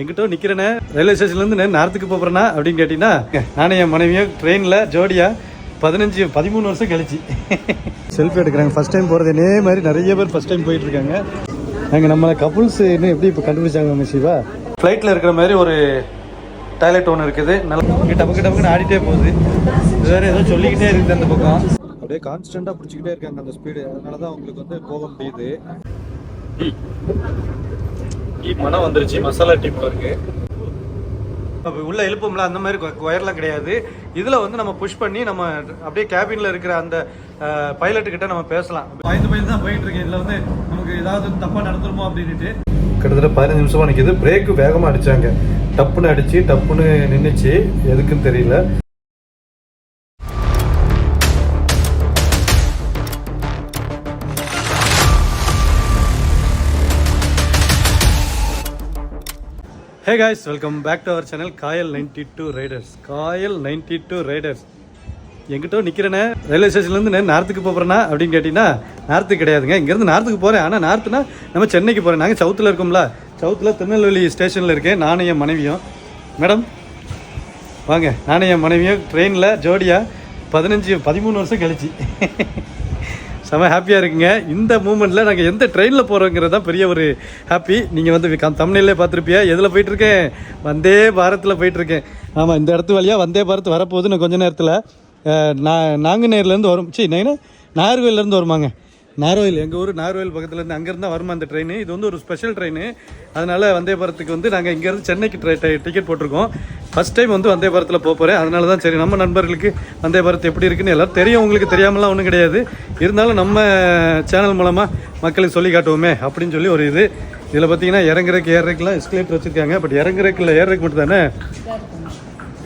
எங்கிட்ட நிக்கிறேனே. ரயில்வே ஸ்டேஷன்ல இருந்து நான் நேரத்துக்கு போறேனா அப்படின்னு கேட்டீங்கன்னா நானும் என் மனைவியும் ட்ரெயின்ல ஜோடியா பதினஞ்சு பதிமூணு வருஷம் கழிச்சு. செல்ஃபி எடுக்கிறாங்க. ஃபர்ஸ்ட் டைம் போறது இதே மாதிரி நிறைய பேர் ஃபர்ஸ்ட் டைம் போயிட்டு இருக்காங்க. நாங்கள் நம்மளை கப்புள்ஸ் இன்னும் எப்படி இப்போ கண்டுபிடிச்சாங்க நம்ம சிவா? ஃப்ளைட்டில் இருக்கிற மாதிரி ஒரு டாய்லெட் ஒன்று இருக்குது. நல்லா இங்கே டபக்கு டபக்குன்னு ஆடிட்டே போகுது. வேறு ஏதோ சொல்லிக்கிட்டே இருக்குது அந்த பக்கம். அப்படியே கான்ஸ்டண்ட்டாக பிடிச்சிக்கிட்டே இருக்காங்க அந்த ஸ்பீடு அதனால தான் உங்களுக்கு வந்து போக முடியுது டீ மனம் வந்துருச்சு மசாலா டீப் இருக்கு அப்போ உள்ள எழுப்போம்ல அந்த மாதிரி ஒயர்லாம் கிடையாது. இதில் வந்து நம்ம புஷ் பண்ணி நம்ம அப்படியே கேபினில் இருக்கிற அந்த பைலட் கிட்ட நம்ம பேசலாம். பயந்து பயந்து தான் போயிட்டு இருக்கேன் இதில் வந்து நமக்கு ஏதாவது தப்பாக நடந்துருமோ அப்படின்ட்டு கிட்டத்தட்ட பதினஞ்சு நிமிஷமா நிற்கிது பிரேக்கு வேகமாக அடிச்சாங்க. டப்புன்னு அடிச்சு டப்புன்னு நின்றுச்சு எதுக்குன்னு தெரியல. Hey guys welcome back to our channel Kayal ninety two riders Kayal ninety two riders எங்கிட்ட நிற்கிறேனே ரயில்வே ஸ்டேஷன்லேருந்து நான் நார்த்துக்கு போகிறேன்னா அப்படின்னு கேட்டிங்கன்னா நார்த்துக்கு கிடையாதுங்க. இங்கேருந்து நார்த்துக்கு போகிறேன் ஆனால் நார்த்துனா நம்ம சென்னைக்கு போகிறேன் நாங்கள் சவுத்தில் இருக்கோம்ல. சவுத்தில் திருநெல்வேலி ஸ்டேஷனில் இருக்கேன். நானும் என் மனைவியும். மேடம் வாங்க. நானும் என் மனைவியும் ட்ரெயினில் ஜோடியாக பதினஞ்சு பதிமூணு வருஷம் கழிச்சு. செம ஹாப்பியாக இருக்குங்க. இந்த மூமெண்ட்டில் நாங்கள் எந்த ட்ரெயினில் போகிறோங்கிறது தான் பெரிய ஒரு ஹாப்பி நீங்கள் வந்து தமிழ்நிலே பார்த்துருப்பியா? எதில் போயிட்டுருக்கேன்? வந்தே பாரத்தில் போயிட்டுருக்கேன். ஆமாம் இந்த இடத்து வழியாக வந்தே பாரத் வரப்போகுது இன்னும் கொஞ்ச நேரத்தில் நான் நாங்குநேர்லேருந்து வரும் சரி நான்? நாகர்கோயிலேருந்து வருமாங்க. நார்வேல் எங்கள் ஊர் நார்வேல் பக்கத்துலேருந்து அங்கேருந்து தான் வருமா அந்த ட்ரெயின் இது வந்து ஒரு ஸ்பெஷல் ட்ரெயின் அதனால் வந்தே பாரத்துக்கு வந்து நாங்கள் இங்கேருந்து சென்னைக்கு ட்ரை டிக்கெட் போட்டிருக்கோம். ஃபஸ்ட் டைம் வந்து வந்தே பாரத்தில் போக போகிறேன் அதனால தான் சரி நம்ம நண்பர்களுக்கு வந்தே பாரத் எப்படி இருக்குன்னு எல்லோரும் தெரியும். உங்களுக்கு தெரியாமலாம் ஒன்றும் கிடையாது. இருந்தாலும் நம்ம சேனல் மூலமாக மக்களுக்கு சொல்லி காட்டுவோமே அப்படின்னு சொல்லி ஒரு இது. இதில் பார்த்தீங்கன்னா இறங்குறக்கு ஏறக்குலாம் எஸ்கலேட்டர் வச்சுருக்காங்க. பட் இறங்குறக்கு இல்லை ஏறக்கு மட்டும் தானே?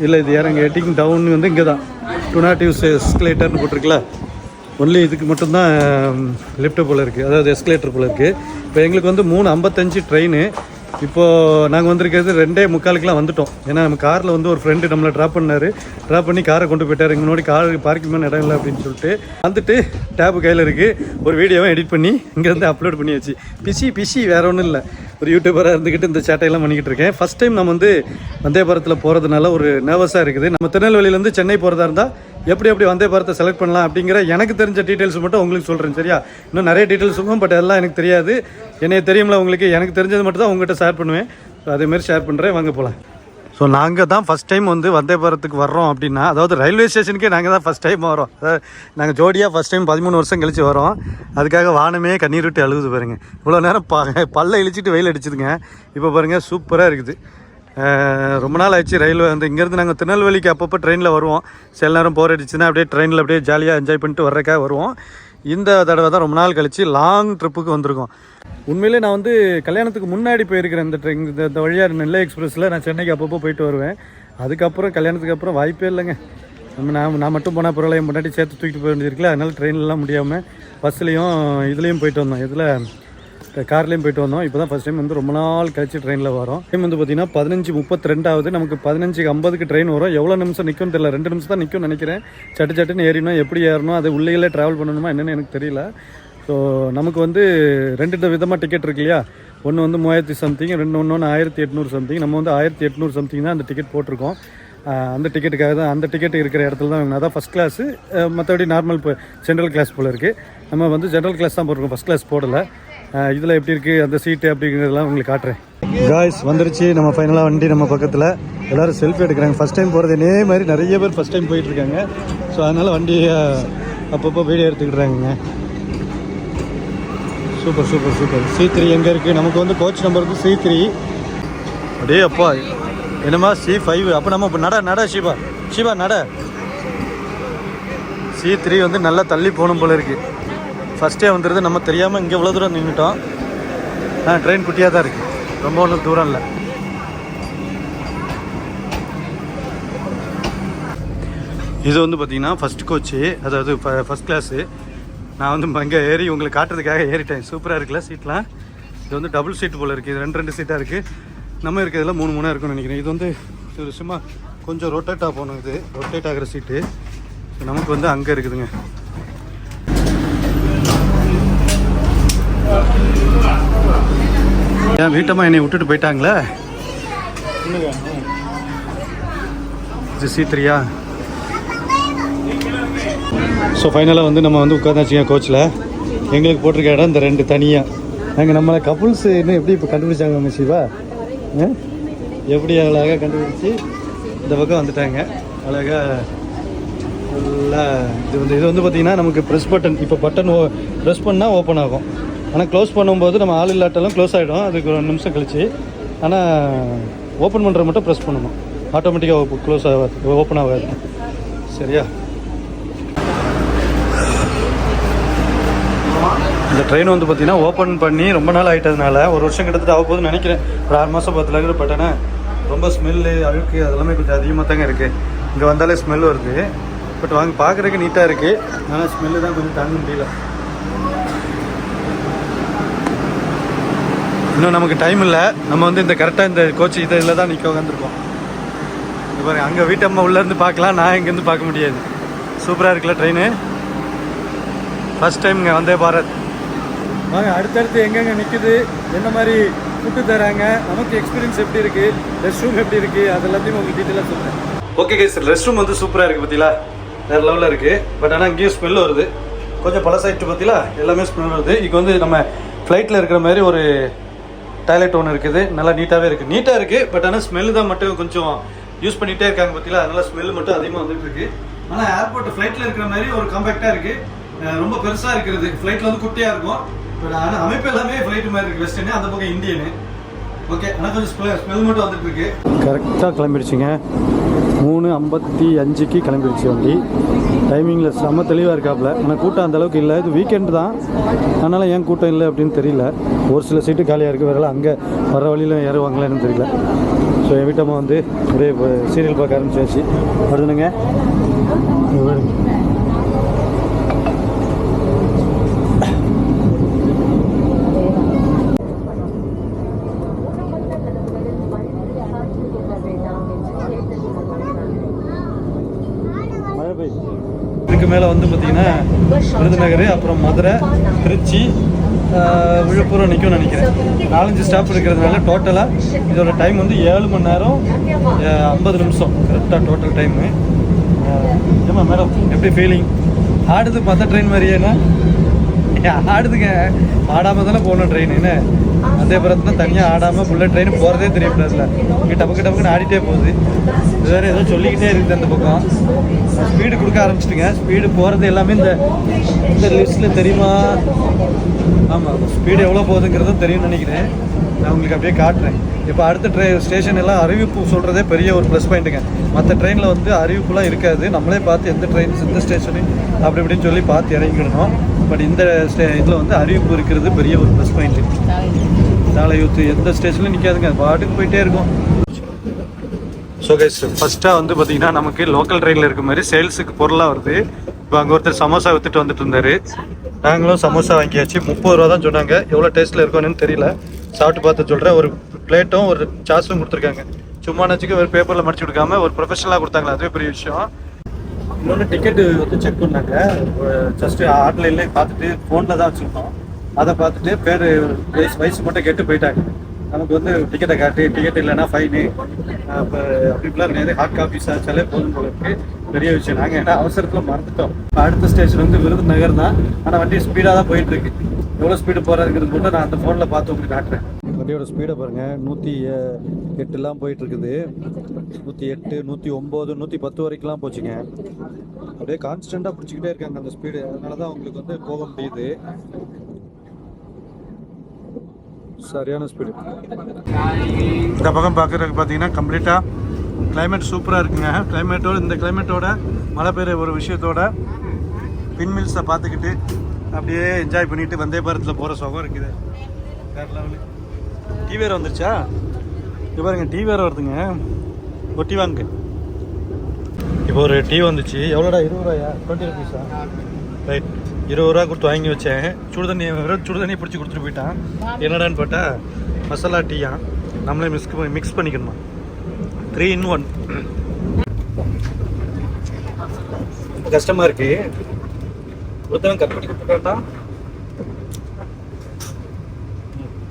இல்லை இது இறங்க எட்டிங் டவுன் வந்து இங்கே தான் டு நாட் யூஸ் எஸ்கலேட்டர்னு போட்டிருக்கல ஒன்லி இதுக்கு மட்டும்தான் லிஃப்ட் போல் இருக்குது அதாவது எஸ்கலேட்டர் போல் இருக்குது இப்போ எங்களுக்கு வந்து மூணு ஐம்பத்தஞ்சு ட்ரெயின் இப்போது நாங்கள் வந்திருக்கிறது ரெண்டே முக்காலுக்குலாம் வந்துட்டோம். ஏன்னா நம்ம காரில் வந்து ஒரு ஃப்ரெண்டு நம்மளை ட்ராப் பண்ணார். ட்ராப் பண்ணி காரை கொண்டு போயிட்டார். எங்கள் முன்னாடி கார் பார்க்கிங் பண்ண இடம் இல்லை அப்படின்னு சொல்லிட்டு வந்துட்டு டேப்பு கையில் இருக்குது ஒரு வீடியோவை எடிட் பண்ணி இங்கேருந்து அப்லோட் பண்ணி வச்சு பிசி பிசி வேற ஒன்றும் இல்லை. ஒரு யூடியூபராக இருந்துக்கிட்டு இந்த சேட்டையெல்லாம் பண்ணிக்கிட்டு இருக்கேன். ஃபஸ்ட் டைம் நம்ம வந்து வந்தே பாரத்தில் போகிறதுனால ஒரு நர்வஸாக இருக்குது. நம்ம திருநெல்வேலியிலேருந்து சென்னை போகிறதா இருந்தால் எப்படி எப்படி வந்தே பாரத்தை செலக்ட் பண்ணலாம் அப்படிங்கிற எனக்கு தெரிஞ்ச டீட்டெயில்ஸ் மட்டும் உங்களுக்கு சொல்கிறேன் சரியா? இன்னும் நிறைய டீட்டெயில்ஸ் இருக்கும் பட் அதெல்லாம் எனக்கு தெரியாது. என்னைய தெரியும்ல உங்களுக்கு எனக்கு தெரிஞ்சது மட்டும் தான் உங்கள்கிட்ட ஷேர் பண்ணுவேன். ஸோ அதேமாரி ஷேர் பண்ணுறேன் வாங்க போகலாம் ஸோ நாங்கள் தான் ஃபஸ்ட் டைம் வந்து வந்தே பாரத்துக்கு வர்றோம் அப்படின்னா அதாவது ரயில்வே ஸ்டேஷனுக்கே நாங்கள் தான் ஃபஸ்ட் டைம் வரோம் அதாவது நாங்கள் ஜோடியாக ஃபஸ்ட் டைம் பதிமூணு வருஷம் கழிச்சு வரோம் அதுக்காக வானமே கண்ணீர் விட்டு அழுகுது பாருங்கள் இவ்வளோ நேரம் ப பல்ல இழிச்சிட்டு வெயில் அடிச்சுதுங்க. இப்போ பாருங்கள் சூப்பராக இருக்குது. ரொம்ப நாள் ஆச்சு ரயில்வே வந்து. இங்கேருந்து நாங்கள் திருநெல்வேலிக்கு அப்பப்போ ட்ரெயினில் வருவோம். சில நேரம் போர் அடிச்சுன்னா அப்படியே ட்ரெயினில் அப்படியே ஜாலியாக என்ஜாய் பண்ணிட்டு வர்றக்காக வருவோம். இந்த தடவை தான் ரொம்ப நாள் கழிச்சு லாங் ட்ரிப்புக்கு வந்திருக்கோம். உண்மையிலே நான் வந்து கல்யாணத்துக்கு முன்னாடி போயிருக்கிறேன் இந்த ட்ரெயின் இந்த வழியாக நெல்லை எக்ஸ்பிரஸில் நான் சென்னைக்கு அப்பப்போ போயிட்டு வருவேன். அதுக்கப்புறம் கல்யாணத்துக்கு அப்புறம் வாய்ப்பே இல்லைங்க. நம்ம நான் நான் மட்டும் போனால் பரவாயில்ல முன்னாடி சேர்த்து தூக்கிட்டு போய் வேண்டியிருக்கல அதனால் ட்ரெயின்லாம் முடியாமல் பஸ்லேயும் இதுலேயும் போயிட்டு வந்தோம். இதில் கார்லேயும் போயிட்டு வந்தோம். இப்போ தான் ஃபஸ்ட் டைம் வந்து ரொம்ப நாள் கழிச்சு ட்ரெயினில் வரோம். டைம் வந்து பார்த்தீங்கன்னா பதினஞ்சு முப்பத்தி ரெண்டாவது நமக்கு பதினஞ்சு ஐம்பதுக்கு ட்ரெயின் வரும். எவ்வளோ நிமிஷம் நிற்கும்னு தெரியல. ரெண்டு நிமிஷம் தான் நிற்கும் நினைக்கிறேன். சட்டு சட்டுன்னு ஏறினோம். எப்படி ஏறணும்? அது உள்ளேயே ட்ராவல் பண்ணணுமா என்னென்னு எனக்கு தெரியல. ஸோ நமக்கு வந்து ரெண்டு விதமாக டிக்கெட் இருக்கு இல்லையா? ஒன்று வந்து மூவாயிரத்தி சம்திங் ரெண்டு ஒன்று ஒன்று ஆயிரத்தி எட்நூறு சம்திங் நம்ம வந்து ஆயிரத்தி எட்நூறு சம்திங் தான் அந்த டிக்கெட் போட்டிருக்கோம். அந்த டிக்கெட்டுக்காக தான் அந்த டிக்கெட் இருக்கிற இடத்துல தான் அதான் ஃபஸ்ட் கிளாஸு மற்றபடி நார்மல் இப்போ ஜென்ரல் கிளாஸ் போல் இருக்குது நம்ம வந்து ஜென்ரல் கிளாஸ் தான் போட்டிருக்கோம். ஃபஸ்ட் கிளாஸ் போடலை. இதில் எப்படி இருக்குது அந்த சீட்டு அப்படிங்கிறதெல்லாம் உங்களுக்கு காட்டுறேன். காய்ஸ் வந்துருச்சு. நம்ம ஃபைனலாக வண்டி நம்ம பக்கத்தில். எல்லோரும் செல்ஃபி எடுக்கிறாங்க. ஃபஸ்ட் டைம் போகிறது இதே மாதிரி நிறைய பேர் ஃபஸ்ட் டைம் போயிட்டுருக்காங்க ஸோ அதனால் வண்டியை அப்பப்போ video எடுத்துக்கிட்டுறாங்க super super super C three எங்கே இருக்குது நமக்கு வந்து கோச் நம்பர் வந்து சி த்ரீ அடே அப்பா. என்னம்மா? சி ஃபைவ் அப்போ நம்ம இப்போ நட நட ஷிபா. ஷிபா நட. சி த்ரீ வந்து நல்லா தள்ளி போகணும் போல இருக்குது ஃபஸ்ட்டே வந்துடுது நம்ம தெரியாமல் இங்கே இவ்வளோ தூரம் நின்றுட்டோம் ஆ ட்ரெயின் குட்டியாக தான் இருக்குது ரொம்ப ஒன்றும் தூரம் இல்லை. இது வந்து பார்த்தீங்கன்னா ஃபஸ்ட் கோச்சு அதாவது ஃபஸ்ட் கிளாஸு நான் வந்து அங்கே ஏறி உங்களுக்கு காட்டுறதுக்காக ஏறிட்டேன். சூப்பராக இருக்குல்ல சீட்லாம் இது வந்து டபுள் சீட் போல் இருக்குது இது ரெண்டு ரெண்டு சீட்டாக இருக்குது நம்ம இருக்கிறதுல மூணு மூணாக இருக்கும்னு நினைக்கிறேன். இது வந்து இது சும்மா கொஞ்சம் ரொட்டேட்டாக போகணும் இது ரொட்டேட் ஆகிற சீட்டு நமக்கு வந்து அங்கே இருக்குதுங்க. என் வீட்டம்மா என்னை விட்டுட்டு போயிட்டாங்களே? இது ஸோ ஃபைனலாக வந்து நம்ம வந்து உட்காந்தாச்சுங்க கோச்சில் எங்களுக்கு போட்டிருக்க இடம் இந்த ரெண்டு தனியாக நாங்கள் நம்மளை கப்புள்ஸ் இன்னும் எப்படி இப்போ கண்டுபிடிச்சாங்க நம்ம சிவா? ஆ? எப்படி அழகாக கண்டுபிடிச்சி இந்த பக்கம் வந்துட்டாங்க. அழகாக நல்லா இது வந்து இது வந்து பார்த்திங்கன்னா நமக்கு ப்ரெஸ் பட்டன் இப்போ பட்டன் ஓ ப்ரெஸ் பண்ணால் ஓப்பன் ஆகும். ஆனால் க்ளோஸ் பண்ணும்போது நம்ம ஆள் இல்லாட்டாலும் க்ளோஸ் ஆகிடும் அதுக்கு ஒரு நிமிஷம் கழிச்சு. ஆனால் ஓப்பன் பண்ணுற மட்டும் ப்ரெஸ் பண்ணணும். ஆட்டோமேட்டிக்காக க்ளோஸ் ஆகாது ஓப்பன் ஆகாது சரியா? இந்த ட்ரெயின் வந்து பார்த்தீங்கன்னா ஓப்பன் பண்ணி ரொம்ப நாள் ஆகிட்டதுனால ஒரு வருஷம் கிட்டத்தட்ட ஆக போகுதுன்னு நினைக்கிறேன். ஒரு ஆறு மாதம் பத்தில் இருக்கிற பட்டேன்னா ரொம்ப ஸ்மெல்லு அழுக்கு அதெல்லாமே கொஞ்சம் அதிகமாக தாங்க இருக்குது இங்கே வந்தாலே ஸ்மெல் வருது. பட் வாங்க பார்க்குறதுக்கு நீட்டாக இருக்குது ஆனால் ஸ்மெல்லு தான் கொஞ்சம் தாங்க முடியல. இன்னும் நமக்கு டைம் இல்லை. நம்ம வந்து இந்த கரெக்டாக இந்த கோச் இதை இதில் தான் நிற்க உட்காந்துருக்கோம் இது பாருங்க அங்கே வீட்டம்மா உள்ளேருந்து பார்க்கலாம் நான் இங்கேருந்து பார்க்க முடியாது. சூப்பராக இருக்குல்ல ட்ரெயின் ஃபஸ்ட் டைம் இங்கே வந்தே பாரத். வாங்க அடுத்தடுத்து எங்கெங்கே நிற்குது என்ன மாதிரி ஃபுட்டு தராங்க நமக்கு எக்ஸ்பீரியன்ஸ் எப்படி இருக்குது ரெஸ்ட் ரூம் எப்படி இருக்குது அது எல்லாத்தையும் உங்களுக்கு டீட்டெயிலாக சொல்கிறேன் ஓகே கேஸ் ரெஸ்ட் ரூம் வந்து சூப்பராக இருக்குது பார்த்தீங்களா வேறு லெவலில் இருக்குது பட் ஆனால் இங்கேயும் ஸ்மெல் வருது. கொஞ்சம் பழசாயிட்டு பார்த்தீங்களா எல்லாமே ஸ்மெல் வருது. இங்கே வந்து நம்ம ஃப்ளைட்டில் இருக்கிற மாதிரி ஒரு டாய்லெட் ஒன்று இருக்குது. நல்லா நீட்டாகவே இருக்குது நீட்டாக இருக்குது பட் ஆனால் ஸ்மெல்லு தான் மட்டும் கொஞ்சம் யூஸ் பண்ணிகிட்டே இருக்காங்க பார்த்தீங்களா அதனால் ஸ்மெல் மட்டும் அதிகமாக வந்துட்டுருக்கு ஆனால் ஏர்போர்ட் ஃப்ளைட்டில் இருக்கிற மாதிரி ஒரு காம்பேக்டாக இருக்குது ரொம்ப பெருசாக இருக்கிறது. ஃப்ளைட்டில் வந்து குட்டியாக இருக்கும். பட் ஆனால் அமைப்பு எல்லாமே ஃப்ளைட் மாதிரி இருக்குது வெஸ்டர்னு அந்த பக்கம் இந்தியனு ஓகே ஆனால் கொஞ்சம் ஸ்மெல் ஸ்மெல் மட்டும் வந்துட்டுருக்கு கரெக்டாக கிளம்பிடுச்சுங்க. மூணு ஐம்பத்தி அஞ்சுக்கு கிளம்பிடுச்சு வண்டி. டைமிங்கில் செம்ம தெளிவாக இருக்காப்புல ஆனால் கூட்டம் அந்தளவுக்கு இல்லை. இது வீக்கெண்ட் தான். அதனால் ஏன் கூட்டம் இல்லை அப்படின்னு தெரியல. ஒரு சில சீட்டு காலியாக இருக்குது வேற அங்கே வர வழியில் ஏறுவாங்களான்னு தெரியல. ஸோ என் வீட்டம்மா வந்து அப்படியே சீரியல் பார்க்க ஆரம்பிச்சாச்சு. வருதுனுங்க இங்க பாருங்க. மழை பெய்யுது இதுக்கு மேலே வந்து பார்த்தீங்கன்னா விருதுநகர் அப்புறம் மதுரை திருச்சி விழுப்புரம் நிற்கும்னு நினைக்கிறேன். நாலஞ்சு ஸ்டாப் இருக்கிறதுனால டோட்டலாக இதோட டைம் வந்து ஏழு மணி நேரம் ஐம்பது நிமிஷம். கரெக்டாக டோட்டல் டைமு ஏமா மேடம் எப்படி ஃபீலிங் ஆடுது மற்ற ட்ரெயின் மாதிரியேண்ணா ஆடுதுங்க. ஆடாமல் தானே போகணும் ட்ரெயின் என்ன வந்தே தனியாக ஆடாமல் ஃபுல்லாக ட்ரெயின் போகிறதே தெரியக்கூடாதுல இங்கே டபக்கு டபக்குன்னு ஆடிட்டே போகுது. இது வேறு ஏதோ சொல்லிக்கிட்டே இருக்குது அந்த பக்கம். ஸ்பீடு கொடுக்க ஆரம்பிச்சிட்டுங்க. ஸ்பீடு போகிறது எல்லாமே இந்த இந்த லிஸ்ட்டில் தெரியுமா? ஆமாம் ஸ்பீடு எவ்வளோ போகுதுங்கிறதும் தெரியும்னு நினைக்கிறேன். நான் உங்களுக்கு அப்படியே காட்டுறேன். இப்போ அடுத்த ட்ரெ ஸ்டேஷன் எல்லாம் அறிவிப்பு சொல்கிறதே பெரிய ஒரு ப்ளஸ் பாயிண்ட்டுங்க மற்ற ட்ரெயினில் வந்து அறிவிப்புலாம் இருக்காது. நம்மளே பார்த்து எந்த ட்ரெயின் எந்த ஸ்டேஷனு அப்படி இப்படின்னு சொல்லி பார்த்து இறங்கிடணும் பட் இந்த ஸ்டே இதில் வந்து அறிவிப்பு இருக்கிறது பெரிய ஒரு ப்ளஸ் பாயிண்ட்டு தாலையூத்து எந்த ஸ்டேஷன்லையும் நிற்காதுங்க பாட்டுக்கு போயிட்டே இருக்கும். ஸோ கைஸ் ஃபஸ்ட்டாக வந்து பார்த்தீங்கன்னா நமக்கு லோக்கல் ட்ரெயினில் இருக்க மாதிரி சேல்ஸுக்கு பொருளாக வருது. இப்போ அங்கே ஒருத்தர் சமோசா வித்துட்டு வந்துட்டு இருந்தார். நாங்களும் சமோசா வாங்கியாச்சு. முப்பது ரூபா தான் சொன்னாங்க. எவ்வளோ டேஸ்ட்டில் இருக்கும்னு தெரியல. சாப்பிட்டு பார்த்து சொல்கிறேன் ஒரு பிளேட்டும் ஒரு சாஸும் கொடுத்துருக்காங்க. சும்மா நச்சுக்கு ஒரு பேப்பரில் மடிச்சு கொடுக்காம ஒரு ப்ரொஃபஷனலாக கொடுத்தாங்களா அதுவே பெரிய விஷயம். இன்னொன்று டிக்கெட்டு வந்து செக் பண்ணாங்க. ஜஸ்ட் ஆன்லைன்லேயே பார்த்துட்டு ஃபோனில் தான் வச்சுருந்தோம். அதை பார்த்துட்டு பேர் வயசு வயசு மட்டும் கேட்டு போயிட்டாங்க. நமக்கு வந்து டிக்கெட்டை காட்டி டிக்கெட் இல்லைன்னா ஃபைனு அப்போ அப்படிலாம் நிறைய ஹாட் காப்பீஸ் ஆச்சாலே போதும் போல இருக்கு. பெரிய விஷயம். நாங்கள் ஏன்னா அவசரத்தில் மறந்துட்டோம். அடுத்த ஸ்டேஷன் வந்து விருதுநகர் தான். ஆனால் வண்டி ஸ்பீடாக தான் போயிட்டு இருக்கு. எவ்வளோ ஸ்பீடு போகிறதுங்கிறது மட்டும் நான் அந்த ஃபோனில் பார்த்து உங்களுக்கு காட்டுறேன். வண்டியோட ஸ்பீடை பாருங்கள் நூற்றி எட்டுலாம் போயிட்டு இருக்குது நூற்றி எட்டு நூற்றி ஒம்பது நூற்றி பத்து வரைக்கும்லாம் போச்சுங்க. அப்படியே கான்ஸ்டண்ட்டாக பிடிச்சிக்கிட்டே இருக்காங்க அந்த ஸ்பீடு அதனால தான் உங்களுக்கு வந்து போக முடியுது சரியான ஸ்பீடு இந்த பக்கம் பார்க்குறதுக்கு பார்த்தீங்கன்னா கம்ப்ளீட்டாக கிளைமேட் சூப்பராக இருக்குங்க. கிளைமேட்டோட இந்த கிளைமேட்டோட மழை பெய்கிற ஒரு விஷயத்தோட பின்மில்ஸை பார்த்துக்கிட்டு அப்படியே என்ஜாய் பண்ணிட்டு வந்தே பாரத்தில் போகிற சுகம் இருக்குது. வேறு லெவலுக்கு டீ வேறு வந்துருச்சா? இப்போ பாருங்க டீ வேறு வருதுங்க. ஒரு டீ வாங்க இப்போ ஒரு டீ வந்துச்சு. எவ்வளோடா? இருபது ரூபாயா டுவெண்ட்டி ருபீஸா ரைட் இருபது ரூபா கொடுத்து வாங்கி வச்சேன். சுடு தண்ணி வெறும் சுடு தண்ணி பிடிச்சி கொடுத்துட்டு போயிட்டான். என்னடான்னு பார்த்தா மசாலா டீயா நம்மளே மிக்ஸ் மிக்ஸ் பண்ணிக்கணுமா? த்ரீ இன் ஒன் கஷ்டமாக இருக்கு ஒருத்தரம் கட் பண்ணி கொடுத்துட்டா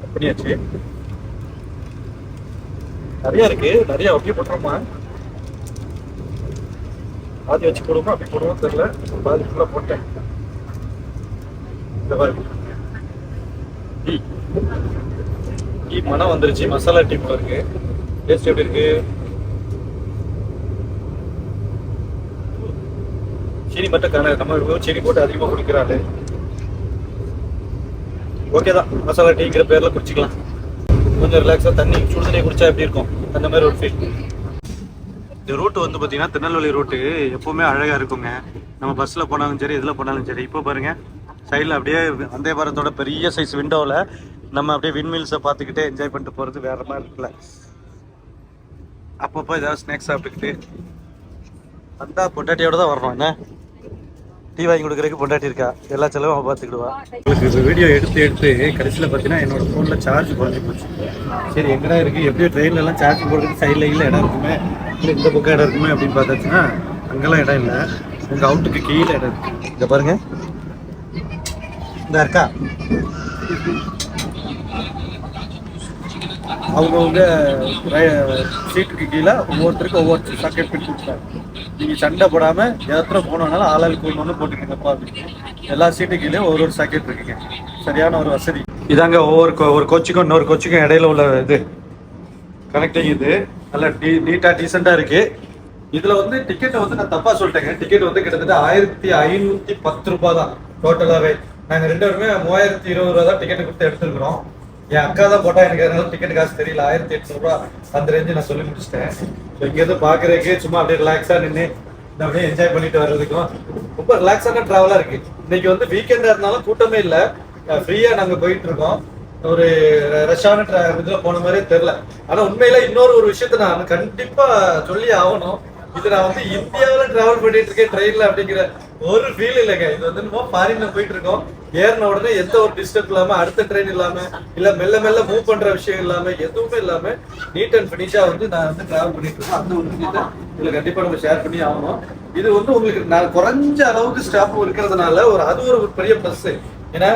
கட் பண்ணியாச்சு. நிறைய இருக்கு. நிறைய அப்படியே போட்டுருமா பாதி வச்சு போடுவோமா? அப்படி போடுவோம் தெரியல. பாதி ஃபுல்லாக போட்டேன். இந்த மாதிரி டீ டீ மனம் வந்துருச்சு. மசாலா டீ போல இருக்கு. டேஸ்ட் எப்படி இருக்கு? சீனி மட்டும் காண நம்ம சீனி போட்டு அதிகமா குடிக்கிறாரு ஓகே தான். மசாலா டீங்கிற பேரில் குடிச்சிக்கலாம். கொஞ்சம் ரிலாக்ஸாக தண்ணி சுடு தண்ணி குடிச்சா எப்படி இருக்கும்? அந்த மாதிரி ஒரு ஃபீல் இந்த ரூட்டு வந்து பார்த்தீங்கன்னா திருநெல்வேலி ரூட்டு எப்போவுமே அழகாக இருக்குங்க. நம்ம பஸ்ஸில் போனாலும் சரி இதில் போனாலும் சரி. இப்போ பாருங்கள் சைடில் அப்படியே வந்தே பாரத்தோட பெரிய சைஸ் விண்டோவில் நம்ம அப்படியே விண்மில்ஸை பார்த்துக்கிட்டே என்ஜாய் பண்ணிட்டு போகிறது வேறு மாதிரி இருக்குல்ல. அப்பப்போ ஏதாவது ஸ்நாக்ஸ் சாப்பிட்டுக்கிட்டு வந்தால் பொண்டாட்டியோட தான் வரணும் என்ன? டீ வாங்கி கொடுக்குறதுக்கு பொண்டாட்டி இருக்கா? எல்லா செலவும் அவன் பார்த்துக்கிடுவா உங்களுக்கு வீடியோ எடுத்து எடுத்து கடைசியில் பார்த்தீங்கன்னா என்னோட ஃபோனில் சார்ஜ் குறைஞ்சி போச்சு. சரி எங்கடா இருக்குது எப்படியோ ட்ரெயின்ல எல்லாம் சார்ஜ் போடுறதுக்கு சைடில் இல்லை இடம் இருக்குமே. இல்லை இந்த பக்கம் இடம் இருக்குமே அப்படின்னு பார்த்தாச்சுன்னா அங்கெல்லாம் இடம் இல்லை. உங்கள் அவுட்டுக்கு கீழே இடம் இருக்கு. இங்க பாருங்க. இந்த இருக்கா? அவங்கவுங்க சீட்டுக்கு கீழே ஒவ்வொருத்தருக்கும் ஒவ்வொரு சாக்கெட் கொடுத்தாங்க. நீங்க சண்டை போடாம எத்தனை போனோம்னாலும் ஆளாளுக்கு ஒன்று ஒன்று போட்டுக்கங்கப்பா அப்படின்னு. எல்லா சீட்டு ஒரு ஒரு சாக்கெட் இருக்குங்க. சரியான ஒரு வசதி. இதாங்க ஒவ்வொரு கோ- ஒரு கோச்சுக்கும் இன்னொரு கோச்சுக்கும் இடையில உள்ள இது. கனெக்டிங் இது. நல்லா டீ நீட்டா டீசெண்டா இருக்கு. இதுல வந்து டிக்கெட்டை வந்து நான் தப்பா சொல்லிட்டேங்க. டிக்கெட் வந்து கிட்டத்தட்ட ஆயிரத்தி ஐநூத்தி பத்து ரூபாய் தான். டோட்டலாவே நாங்க ரெண்டு பேருமே மூவாயிரத்தி இருபது ரூபா தான் டிக்கெட்டு கொடுத்து எடுத்துருக்கிறோம். என் அக்கா தான் போட்டா எனக்கு அதனால டிக்கெட் காசு தெரியல. ஆயிரத்தி எட்நூறு ரூபா அந்த ரேஞ்சு நான் சொல்லி முடிச்சிட்டேன். ஸோ இங்க இருந்து பாக்குறதுக்கு சும்மா அப்படியே ரிலாக்ஸா நின்று இந்த அப்படியே என்ஜாய் பண்ணிட்டு வர்றதுக்கும் ரொம்ப ரிலாக்ஸான டிராவலா இருக்கு. இன்னைக்கு வந்து வீக்கெண்டா இருந்தாலும் கூட்டமே இல்ல. ஃப்ரீயா நாங்க போயிட்டு இருக்கோம். ஒரு ரஷ்ஷான இதுல போன மாதிரியே தெரியல. ஆனா உண்மையில இன்னொரு ஒரு விஷயத்த நான் கண்டிப்பா சொல்லி ஆகணும். இது நான் வந்து இந்தியாவில் டிராவல் பண்ணிட்டு இருக்கேன் ட்ரெயின்ல அப்படிங்கிற ஒரு ஃபீல் இல்லைங்க. இது வந்து நம்ம ஃபாரின்ல போயிட்டு இருக்கோம். ஏறின உடனே எந்த ஒரு டிஸ்டர்ப் இல்லாம அடுத்த ட்ரெயின் இல்லாம இல்ல மெல்ல மெல்ல மூவ் பண்ற விஷயம் இல்லாம எதுவுமே இல்லாம நீட் அண்ட் பினிஷா வந்து நான் வந்து டிராவல் பண்ணிட்டு இருக்கேன். அந்த ஒரு விஷயத்த இதுல கண்டிப்பா நம்ம ஷேர் பண்ணி ஆகணும். இது வந்து உங்களுக்கு நான் குறைஞ்ச அளவுக்கு ஸ்டாஃப் இருக்கிறதுனால ஒரு அது ஒரு பெரிய பிளஸ் ஏன்னா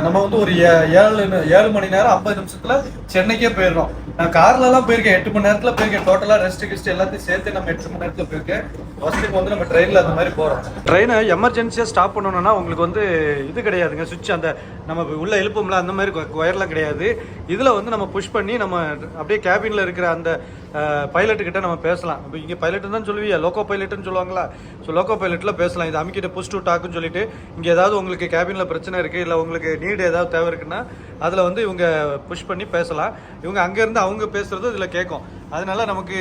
நம்ம வந்து ஒரு ஏ- ஏழு ஏழு மணி நேரம் ஐம்பது நிமிஷத்துல சென்னைக்கே போயிடுறோம். நான் கார்ல எல்லாம் போயிருக்கேன். எட்டு மணி நேரத்துல போயிருக்கேன். டோட்டலா ரெஸ்ட் கிஸ்ட் எல்லாத்தையும் சேர்த்து நம்ம எட்டு மணி நேரத்துல போயிருக்கேன். ஃபர்ஸ்ட் டைம் வந்து நம்ம ட்ரெயின்ல அந்த மாதிரி போறோம். ட்ரெயினை எமர்ஜென்சியா ஸ்டாப் பண்ணணும்னா உங்களுக்கு வந்து இது கிடையாதுங்க. சுவிட்ச் அந்த நம்ம உள்ள எழுப்போம்ல அந்த மாதிரி ஒயர்லாம் கிடையாது. இதுல வந்து நம்ம புஷ் பண்ணி நம்ம அப்படியே கேபின்ல இருக்கிற அந்த பைலட்டு கிட்ட நம்ம பேசலாம். இப்போ இங்கே பைலட்டு தான் சொல்லுவீங்க லோக்கோ பைலட்னு சொல்லுவாங்களா? ஸோ லோக்கோ பைலட்டில் பேசலாம். இது அமிக்கிட்ட புஷ் டு டாக்குன்னு சொல்லிட்டு இங்கே ஏதாவது உங்களுக்கு கேபினில் பிரச்சனை இருக்குது இல்லை உங்களுக்கு நீடு ஏதாவது தேவை இருக்குன்னா அதில் வந்து இவங்க புஷ் பண்ணி பேசலாம். இவங்க அங்கேருந்து அவங்க பேசுகிறது இதில் கேட்கும் அதனால நமக்கு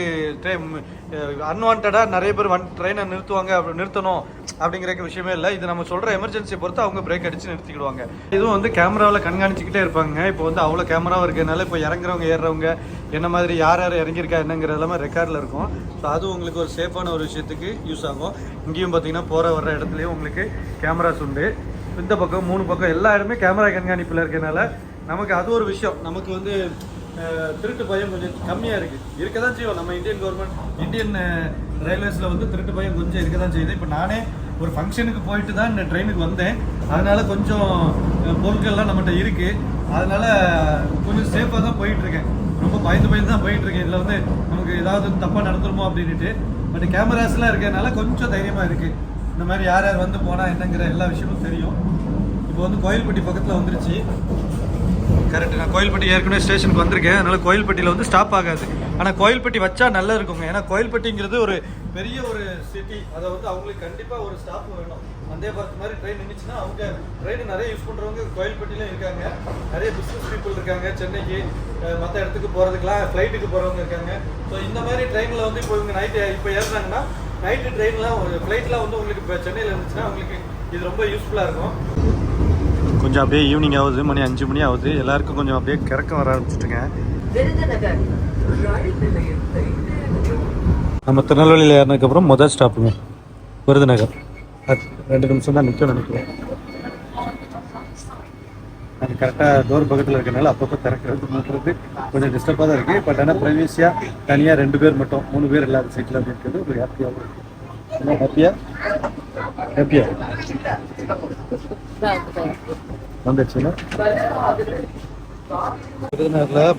அன்வான்டாக நிறைய பேர் வன் ட்ரெயினை நிறுத்துவாங்க அப்படி நிறுத்தணும் அப்படிங்கிற விஷயமே இல்லை. இது நம்ம சொல்கிற எமர்ஜென்சியை பொறுத்து அவங்க பிரேக் அடித்து நிறுத்திக்கிடுவாங்க. இதுவும் வந்து கேமராவில் கண்காணிச்சிக்கிட்டே இருப்பாங்க. இப்போ வந்து அவ்வளோ கேமராவும் இருக்கிறதுனால இப்போ இறங்குறவங்க ஏறுறவங்க என்ன மாதிரி யார் யார் இறங்கியிருக்கா எல்லாமே ரெக்கார்டில் இருக்கும். ஸோ அது உங்களுக்கு ஒரு சேஃபான ஒரு விஷயத்துக்கு யூஸ் ஆகும். இங்கேயும் பார்த்தீங்கன்னா போகிற வர்ற இடத்துலையும் உங்களுக்கு கேமராஸ் உண்டு. இந்த பக்கம் மூணு பக்கம் எல்லா இடமே கேமரா கண்காணிப்பில் இருக்கனால நமக்கு அது ஒரு விஷயம். நமக்கு வந்து திருட்டு பயம் கொஞ்சம் கம்மியாக இருக்குது இருக்க. தான் செய்யும். நம்ம இந்தியன் கவர்மெண்ட் இந்தியன் ரயில்வேஸில் வந்து திருட்டு பயம் கொஞ்சம் இருக்க தான் செய்யுது. இப்போ நானே ஒரு ஃபங்க்ஷனுக்கு போயிட்டு தான் இந்த ட்ரெயினுக்கு வந்தேன். அதனால் கொஞ்சம் பொருட்கள்லாம் நம்மகிட்ட இருக்குது அதனால் கொஞ்சம் சேஃபாக தான் போயிட்டுருக்கேன் ரொம்ப பயந்து பயந்து தான் போயிட்டு இருக்கேன் இதில் வந்து நமக்கு ஏதாவது தப்பாக நடந்துருமோ அப்படின்ட்டு பட் கேமராஸ்லாம் இருக்கிறதுனால கொஞ்சம் தைரியமாக இருக்குது இந்த மாதிரி யார் யார் வந்து போனால் என்னங்கிற எல்லா விஷயமும் தெரியும். இப்போ வந்து கோயில்பட்டி பக்கத்தில் வந்துருச்சு. கரெக்ட் நான் கோயில்பட்டி ஏற்கனவே ஸ்டேஷனுக்கு வந்திருக்கேன். அதனால் கோயில்பட்டியில் வந்து ஸ்டாப் ஆகாது. ஆனால் கோயில்பட்டி வச்சா நல்லா இருக்குங்க ஏன்னா கோயில்பட்டிங்கிறது ஒரு பெரிய ஒரு சிட்டி அதை வந்து அவங்களுக்கு கண்டிப்பாக ஒரு ஸ்டாப் வேணும். வந்தே பாரத் மாதிரி ட்ரெயின் நின்றுச்சுன்னா அவங்க ட்ரெயின் நிறைய யூஸ் பண்ணுறவங்க கோயில்பட்டியிலும் இருக்காங்க. நிறைய பிஸ்னஸ் பீப்புள் இருக்காங்க. சென்னைக்கு மற்ற இடத்துக்கு போகிறதுக்குலாம் ஃப்ளைட்டுக்கு போகிறவங்க இருக்காங்க. ஸோ இந்த மாதிரி ட்ரெயினில் வந்து இப்போ இவங்க நைட்டு இப்போ ஏறுனாங்கன்னா நைட்டு ட்ரெயின்லாம் ஃப்ளைட்லாம் வந்து உங்களுக்கு இப்போ சென்னையில் இருந்துச்சுன்னா உங்களுக்கு இது ரொம்ப யூஸ்ஃபுல்லாக இருக்கும். கொஞ்சம் அப்படியே ஈவினிங் ஆகுது. மணி அஞ்சு மணி ஆகுது. எல்லாருக்கும் கொஞ்சம் அப்படியே கிறக்கம் வர ஆரம்பிச்சிட்டுங்க. நம்ம திருநெல்வேலியில் ஏறினதுக்கப்புறம் முதல் ஸ்டாப்புங்க விருதுநகர். ரெண்டு நிமிஷம் தான் நிற்கும் நினைக்கிறேன். அது கரெக்டாக டோர் பக்கத்தில் இருக்கனால அப்பப்போ திறக்கிறது மாட்டுறது கொஞ்சம் டிஸ்டர்பாக தான் இருக்குது பட் ஆனால் ப்ரைவேசியாக தனியாக ரெண்டு பேர் மட்டும் மூணு பேர் இல்லாத சீட்டில் இருக்கிறது ஒரு ஹாப்பியாகவும் இருக்குது ஹாப்பியா ஹாப்பியா வந்துச்சுன்னா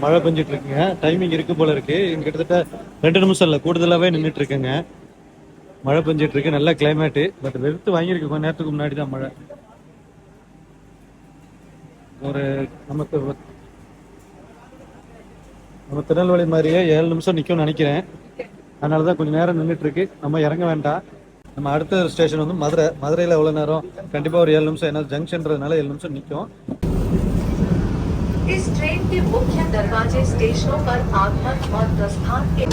மழை பெஞ்சிட்டு இருக்குங்க. டைமிங் இருக்கு போல இருக்கு. இங்க கிட்டத்தட்ட ரெண்டு நிமிஷம் இல்ல கூடுதலாவே நின்றுட்டு இருக்குங்க. மழை பெஞ்சிட்டு இருக்கு நல்ல கிளைமேட் பட் வெறுத்து வாங்கியிருக்கு கொஞ்ச நேரத்துக்கு முன்னாடி தான் மழை ஒரு நமக்கு நம்ம திருநெல்வேலி மாதிரியே ஏழு நிமிஷம் நிக்கும்னு நினைக்கிறேன் அதனால தான் கொஞ்சம் நேரம் நின்றுட்டு இருக்கு நம்ம இறங்க வேண்டாம் நம்ம அடுத்த ஸ்டேஷன் வந்து மதுரை மதுரையில் எவ்வளோ நேரம் கண்டிப்பாக ஒரு ஏழு நிமிஷம் ஏன்னா ஜங்ஷன்றதுனால ஏழு நிமிஷம் நிற்கும் इस ट्रेन के मुख्य दरवाजे स्टेशनों पर आगमन और प्रस्थान के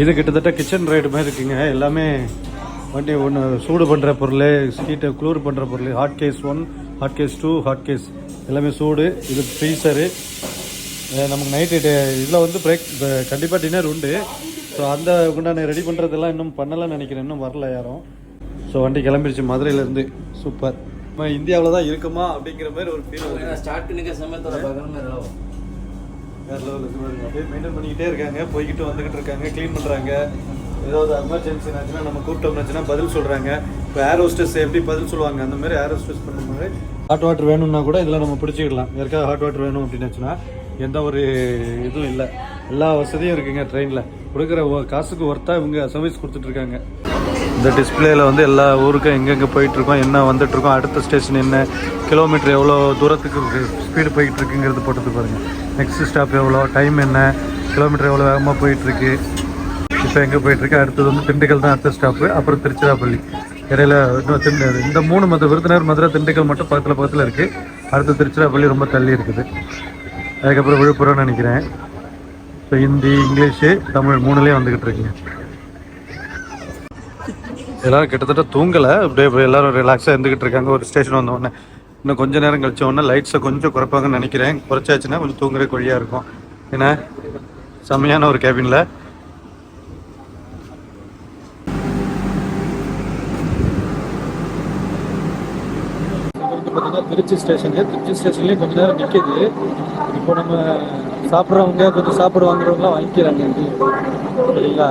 இது கிட்டத்தட்ட கிச்சன் ரைடு மாதிரி இருக்குங்க. எல்லாமே வண்டி ஒன்று சூடு பண்ணுற பொருள் ஹீட்டை குளூர் பண்ணுற பொருள். Hot case one hot case two hot case எல்லாமே சூடு. இது ஃப்ரீசரு நமக்கு நைட்டு இதில் வந்து பிரேக் கண்டிப்பாக டின்னர் உண்டு. ஸோ அந்த உண்டான ரெடி பண்ணுறதெல்லாம் இன்னும் பண்ணலன்னு நினைக்கிறேன். இன்னும் வரல யாரும். ஸோ வண்டி கிளம்பிடுச்சு மதுரையிலேருந்து. சூப்பர் இந்தியாவில் தான் இருக்குமா அப்படிங்கிற மாதிரி ஒரு ஃபீல் ஸ்டார்ட் பண்ணிக்க சமயத்தில் பார்க்கணும் வேறு லெவலில் இருக்கு பாருங்க. அப்படியே மெயின்டைன் பண்ணிக்கிட்டே இருக்காங்க. போய்கிட்டு வந்துகிட்டு இருக்காங்க. க்ளீன் பண்ணுறாங்க ஏதாவது எமர்ஜென்சினாச்சுன்னா நம்ம கூப்பிட்டோம்னாச்சுன்னா பதில் சொல்கிறாங்க இப்போ ஏர் ஹோஸ்டஸ் எப்படி பதில் சொல்லுவாங்க? அந்த மாதிரி ஏர் ஹோஸ்டஸ் பண்ணும்போது ஹாட் வாட்டர் வேணும்னா கூட இதில் நம்ம பிடிச்சிக்கலாம் யாருக்காவது ஹாட் வாட்டர் வேணும் அப்படின்னாச்சுன்னா எந்த ஒரு இதுவும் இல்லை. எல்லா வசதியும் இருக்குங்க ட்ரெயினில் கொடுக்குற காசுக்கு ஒர்த்தாக இவங்க சர்வீஸ் கொடுத்துட்ருக்காங்க இந்த டிஸ்பிளேயில் வந்து எல்லா ஊருக்கும் எங்கெங்கே போயிட்டுருக்கோம் என்ன வந்துட்டுருக்கோம் அடுத்த ஸ்டேஷன் என்ன கிலோமீட்டர் எவ்வளோ தூரத்துக்கு ஸ்பீடு போயிட்டு போட்டது போட்டு பாருங்க. நெக்ஸ்ட் ஸ்டாப் எவ்வளோ டைம் என்ன கிலோமீட்டர் எவ்வளோ வேகமாக போயிட்டுருக்கு இப்போ எங்கே போயிட்டுருக்கு அடுத்தது வந்து திண்டுக்கல் தான் அடுத்த ஸ்டாப்பு அப்புறம் திருச்சிராப்பள்ளி. இடையில இன்னும் திண்டு இந்த மூணு மத விருதுநகர் மதுரை திண்டுக்கல் மட்டும் பக்கத்தில் பக்கத்தில் இருக்குது அடுத்து திருச்சிராப்பள்ளி ரொம்ப தள்ளி இருக்குது. அதுக்கப்புறம் விழுப்புரம்னு நினைக்கிறேன். இப்போ ஹிந்தி இங்கிலீஷு தமிழ் மூணுலேயே வந்துக்கிட்டு இருக்குங்க. எல்லாரும் கிட்டத்தட்ட தூங்கலை. அப்படியே இப்ப எல்லாரும் ரிலாக்ஸாக இருந்துகிட்டு இருக்காங்க. ஒரு ஸ்டேஷன் வந்தோடனே இன்னும் கொஞ்சம் நேரம் கழிச்ச உடனே லைட்ஸை கொஞ்சம் குறைப்பாங்கன்னு நினைக்கிறேன். குறைச்சாச்சுன்னா கொஞ்சம் தூங்குற கொழியாக இருக்கும். ஏன்னா செம்மையான ஒரு கேபினில் திருச்சி ஸ்டேஷனு திருச்சி ஸ்டேஷன்லேயும் கொஞ்ச நேரம் நிற்கிது இப்போ நம்ம சாப்பிட்றவங்க கொஞ்சம் சாப்பிட வாங்குறவங்களாம் வாங்கிக்கிறாங்க சரிங்களா?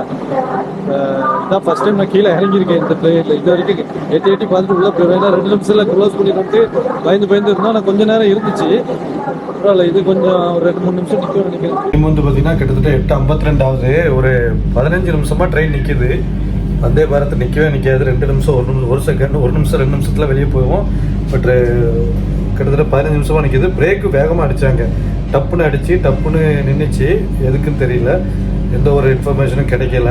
இதான் ஃபர்ஸ்ட் டைம் நான் கீழே இறங்கியிருக்கேன் இந்த ட்ரெயினில் இது வரைக்கும் எட்டி எட்டி பார்த்துட்டு உள்ள போயிடுவேன். ரெண்டு நிமிஷத்தில் க்ளோஸ் பண்ணிட்டு பயந்து பயந்து இருந்தோம். ஆனால் கொஞ்ச நேரம் இருந்துச்சு. பரவாயில்ல இது கொஞ்சம் ஒரு ரெண்டு மூணு நிமிஷம் நிற்கும் நினைக்கிறேன். டைம் வந்து பார்த்தீங்கன்னா கிட்டத்தட்ட எட்டு ஐம்பத்தி ரெண்டாவது ஒரு பதினஞ்சு நிமிஷமாக ட்ரெயின் நிற்கிது வந்தே பாரத் நிற்கவே நிற்காது ரெண்டு நிமிஷம் ஒரு நிமிஷம் ஒரு செகண்ட் ஒரு நிமிஷம் ரெண்டு நிமிஷத்தில் வெளியே போவோம். பட் கிட்டத்தட்ட பதினஞ்சு நிமிஷமாக நிற்கிது பிரேக்கு வேகமாக அடித்தாங்க டப்புன்னு அடித்து டப்புன்னு நின்றுச்சு எதுக்குன்னு தெரியல. எந்த ஒரு இன்ஃபர்மேஷனும் கிடைக்கல.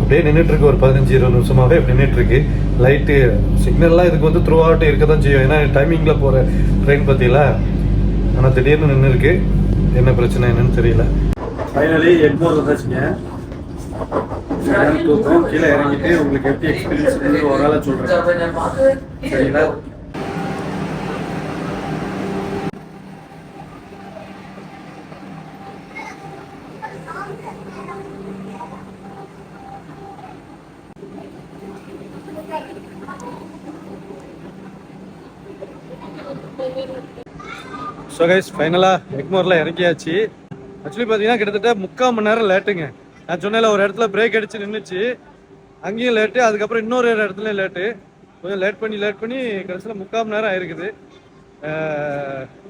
அப்படியே நின்றுட்டு இருக்கு ஒரு பதினஞ்சு இருபது நிமிஷமாகவே நின்றுட்டு இருக்கு லைட்டு சிக்னல்லாம் இதுக்கு வந்து த்ரூ அவுட் இருக்க தான் செய்யும். ஏன்னா டைமிங்கில் போகிற ட்ரெயின் பார்த்தீங்களா ஆனால் திடீர்னு நின்று இருக்கு என்ன பிரச்சனை என்னன்னு தெரியல. ஃபைனலி எக்மோர் வந்தாச்சுங்க தூக்கம். கீழே இறங்கிட்டு உங்களுக்கு எப்படி எக்ஸ்பீரியன்ஸ் ஒரு ஆளாக சொல்கிறேன் சரிங்களா? ஸோ கைஸ் ஃபைனலாக எக்மோரில் இறங்கியாச்சு. ஆக்சுவலி பார்த்தீங்கன்னா கிட்டத்தட்ட முக்கால் மணி நேரம் லேட்டுங்க நான் சொன்னேன்ல ஒரு இடத்துல பிரேக் அடிச்சு நின்றுச்சு அங்கேயும் லேட்டு அதுக்கப்புறம் இன்னொரு இடத்துலையும் லேட்டு கொஞ்சம் லேட் பண்ணி லேட் பண்ணி கடைசியில் முக்கால் மணி நேரம் ஆயிருக்குது.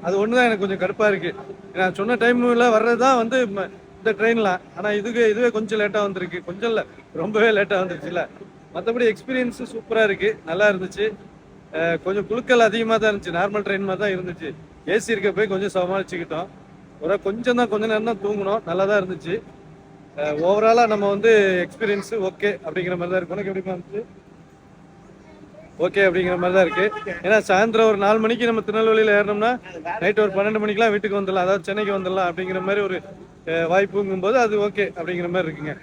அது ஒன்று தான் எனக்கு கொஞ்சம் கடுப்பாக இருக்குது நான் சொன்ன டைமில் வர்றது தான் வந்து ம- இந்த ட்ரெயினில் ஆனால் இதுக்கு இதுவே கொஞ்சம் லேட்டாக வந்திருக்கு. கொஞ்சம் இல்லை ரொம்பவே லேட்டாக வந்துருச்சுல்ல. மற்றபடி எக்ஸ்பீரியன்ஸு சூப்பராக இருக்குது நல்லா இருந்துச்சு. கொஞ்சம் குழுக்கள் அதிகமாக தான் இருந்துச்சு. நார்மல் ட்ரெயின் மாதிரி தான் இருந்துச்சு. ஏசி இருக்க போய் கொஞ்சம் சமாளிச்சுக்கிட்டோம். ஒரு கொஞ்சம் தான் கொஞ்ச நேரம் தான் தூங்கினோம். நல்லா தான் இருந்துச்சு. ஓவராலாக நம்ம வந்து எக்ஸ்பீரியன்ஸு ஓகே அப்படிங்கிற மாதிரி தான் இருக்கு. உனக்கு எப்படி இருந்துச்சு? ஓகே அப்படிங்கிற மாதிரி தான் இருக்குது ஏன்னா சாயந்தரம் ஒரு நாலு மணிக்கு நம்ம திருநெல்வேலியில் ஏறினோம்னா நைட் ஒரு பன்னெண்டு மணிக்கெலாம் வீட்டுக்கு வந்துடலாம். அதாவது சென்னைக்கு வந்துடலாம் அப்படிங்கிற மாதிரி ஒரு வாய்ப்புங்கும்போது அது ஓகே அப்படிங்கிற மாதிரி இருக்குங்க.